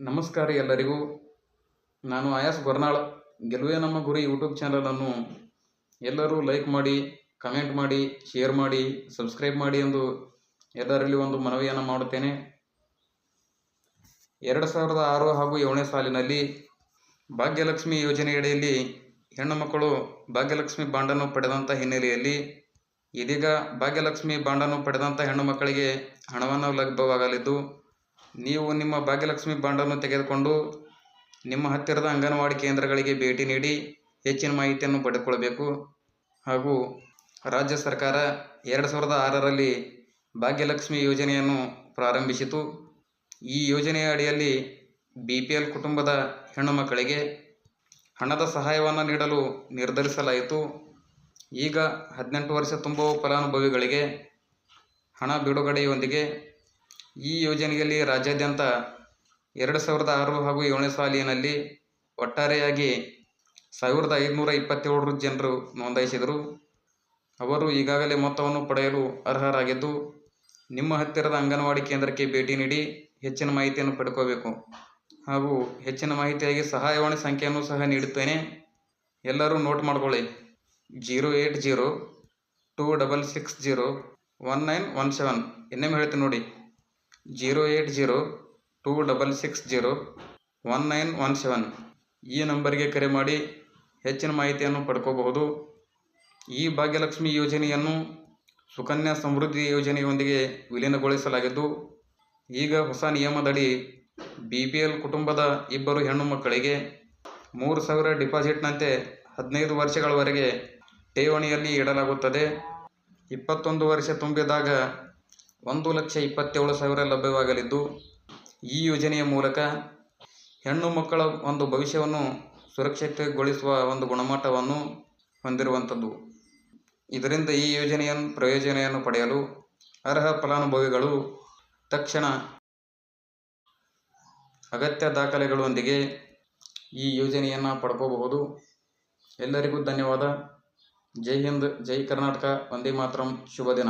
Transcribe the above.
ನಮಸ್ಕಾರ ಎಲ್ಲರಿಗೂ. ನಾನು ಆಯಾಸ್ ಗೊರ್ನಾಳ್. ಗೆಲುವೆ ನಮ್ಮ ಗುರಿ ಯೂಟ್ಯೂಬ್ ಚಾನಲನ್ನು ಎಲ್ಲರೂ ಲೈಕ್ ಮಾಡಿ ಕಮೆಂಟ್ ಮಾಡಿ ಶೇರ್ ಮಾಡಿ ಸಬ್ಸ್ಕ್ರೈಬ್ ಮಾಡಿ ಎಂದು ಎಲ್ಲರಲ್ಲಿ ಒಂದು ಮನವಿಯನ್ನು ಮಾಡುತ್ತೇನೆ. ಎರಡು ಸಾವಿರದ ಆರು ಹಾಗೂ ಏಳನೇ ಸಾಲಿನಲ್ಲಿ ಭಾಗ್ಯಲಕ್ಷ್ಮಿ ಯೋಜನೆಯಡಿಯಲ್ಲಿ ಹೆಣ್ಣು ಮಕ್ಕಳು ಭಾಗ್ಯಲಕ್ಷ್ಮಿ ಬಾಂಡನ್ನು ಪಡೆದಂಥ ಹಿನ್ನೆಲೆಯಲ್ಲಿ ಇದೀಗ ಭಾಗ್ಯಲಕ್ಷ್ಮಿ ಬಾಂಡನ್ನು ಪಡೆದಂಥ ಹೆಣ್ಣು ಮಕ್ಕಳಿಗೆ ಹಣವನ್ನು ಲಭ್ಯವಾಗಲಿದ್ದು ನೀವು ನಿಮ್ಮ ಭಾಗ್ಯಲಕ್ಷ್ಮಿ ಬಾಂಡನ್ನು ತೆಗೆದುಕೊಂಡು ನಿಮ್ಮ ಹತ್ತಿರದ ಅಂಗನವಾಡಿ ಕೇಂದ್ರಗಳಿಗೆ ಭೇಟಿ ನೀಡಿ ಹೆಚ್ಚಿನ ಮಾಹಿತಿಯನ್ನು ಪಡೆದುಕೊಳ್ಳಬೇಕು. ಹಾಗೂ ರಾಜ್ಯ ಸರ್ಕಾರ ಎರಡು ಸಾವಿರದ ಆರರಲ್ಲಿ ಭಾಗ್ಯಲಕ್ಷ್ಮಿ ಯೋಜನೆಯನ್ನು ಪ್ರಾರಂಭಿಸಿತು. ಈ ಯೋಜನೆಯ ಅಡಿಯಲ್ಲಿ ಬಿ ಪಿ ಎಲ್ ಕುಟುಂಬದ ಹೆಣ್ಣು ಮಕ್ಕಳಿಗೆ ಹಣದ ಸಹಾಯವನ್ನು ನೀಡಲು ನಿರ್ಧರಿಸಲಾಯಿತು. ಈಗ ಹದಿನೆಂಟು ವರ್ಷ ತುಂಬುವ ಫಲಾನುಭವಿಗಳಿಗೆ ಹಣ ಬಿಡುಗಡೆಯೊಂದಿಗೆ ಈ ಯೋಜನೆಯಲ್ಲಿ ರಾಜ್ಯಾದ್ಯಂತ ಎರಡು ಸಾವಿರದ ಆರು ಹಾಗೂ ಏಳನೇ ಸಾಲಿನಲ್ಲಿ ಒಟ್ಟಾರೆಯಾಗಿ ಸಾವಿರದ ಐದುನೂರ ಇಪ್ಪತ್ತೇಳು ಜನರು ನೋಂದಾಯಿಸಿದರು. ಅವರು ಈಗಾಗಲೇ ಮೊತ್ತವನ್ನು ಪಡೆಯಲು ಅರ್ಹರಾಗಿದ್ದು, ನಿಮ್ಮ ಹತ್ತಿರದ ಅಂಗನವಾಡಿ ಕೇಂದ್ರಕ್ಕೆ ಭೇಟಿ ನೀಡಿ ಹೆಚ್ಚಿನ ಮಾಹಿತಿಯನ್ನು ಪಡ್ಕೋಬೇಕು. ಹಾಗೂ ಹೆಚ್ಚಿನ ಮಾಹಿತಿಯಾಗಿ ಸಹಾಯವಾಣಿ ಸಂಖ್ಯೆಯನ್ನು ಸಹ ನೀಡುತ್ತೇನೆ. ಎಲ್ಲರೂ ನೋಟ್ ಮಾಡ್ಕೊಳ್ಳಿ. Zero eight zero two double six zero one nine one seven. ಇನ್ನೇಮ್ ಹೇಳ್ತೀನಿ ನೋಡಿ. Zero eight zero two double six zero one nine one seven. ಈ ನಂಬರಿಗೆ ಕರೆ ಮಾಡಿ ಹೆಚ್ಚಿನ ಮಾಹಿತಿಯನ್ನು ಪಡ್ಕೋಬಹುದು. ಈ ಭಾಗ್ಯಲಕ್ಷ್ಮಿ ಯೋಜನೆಯನ್ನು ಸುಕನ್ಯಾ ಸಮೃದ್ಧಿ ಯೋಜನೆಯೊಂದಿಗೆ ವಿಲೀನಗೊಳಿಸಲಾಗಿದ್ದು, ಈಗ ಹೊಸ ನಿಯಮದಡಿ ಬಿ ಪಿ ಎಲ್ ಕುಟುಂಬದ ಇಬ್ಬರು ಹೆಣ್ಣು ಮಕ್ಕಳಿಗೆ ಮೂರು ಸಾವಿರ ಡಿಪಾಸಿಟ್ನಂತೆ ಹದಿನೈದು ವರ್ಷಗಳವರೆಗೆ ಠೇವಣಿಯಲ್ಲಿ ಇಡಲಾಗುತ್ತದೆ. ಇಪ್ಪತ್ತೊಂದು ವರ್ಷ ತುಂಬಿದಾಗ ಒಂದು ಲಕ್ಷ ಇಪ್ಪತ್ತೇಳು ಸಾವಿರ ಲಭ್ಯವಾಗಲಿದ್ದು, ಈ ಯೋಜನೆಯ ಮೂಲಕ ಹೆಣ್ಣು ಮಕ್ಕಳ ಒಂದು ಭವಿಷ್ಯವನ್ನು ಸುರಕ್ಷಿತಗೊಳಿಸುವ ಒಂದು ಗುಣಮಟ್ಟವನ್ನು ಹೊಂದಿರುವಂಥದ್ದು. ಇದರಿಂದ ಈ ಯೋಜನೆಯ ಪ್ರಯೋಜನೆಯನ್ನು ಪಡೆಯಲು ಅರ್ಹ ಫಲಾನುಭವಿಗಳು ತಕ್ಷಣ ಅಗತ್ಯ ದಾಖಲೆಗಳೊಂದಿಗೆ ಈ ಯೋಜನೆಯನ್ನು ಪಡ್ಕೋಬಹುದು. ಎಲ್ಲರಿಗೂ ಧನ್ಯವಾದ. ಜೈ ಹಿಂದ್, ಜೈ ಕರ್ನಾಟಕ, ವಂದೇ ಮಾತರಂ. ಶುಭ ದಿನ.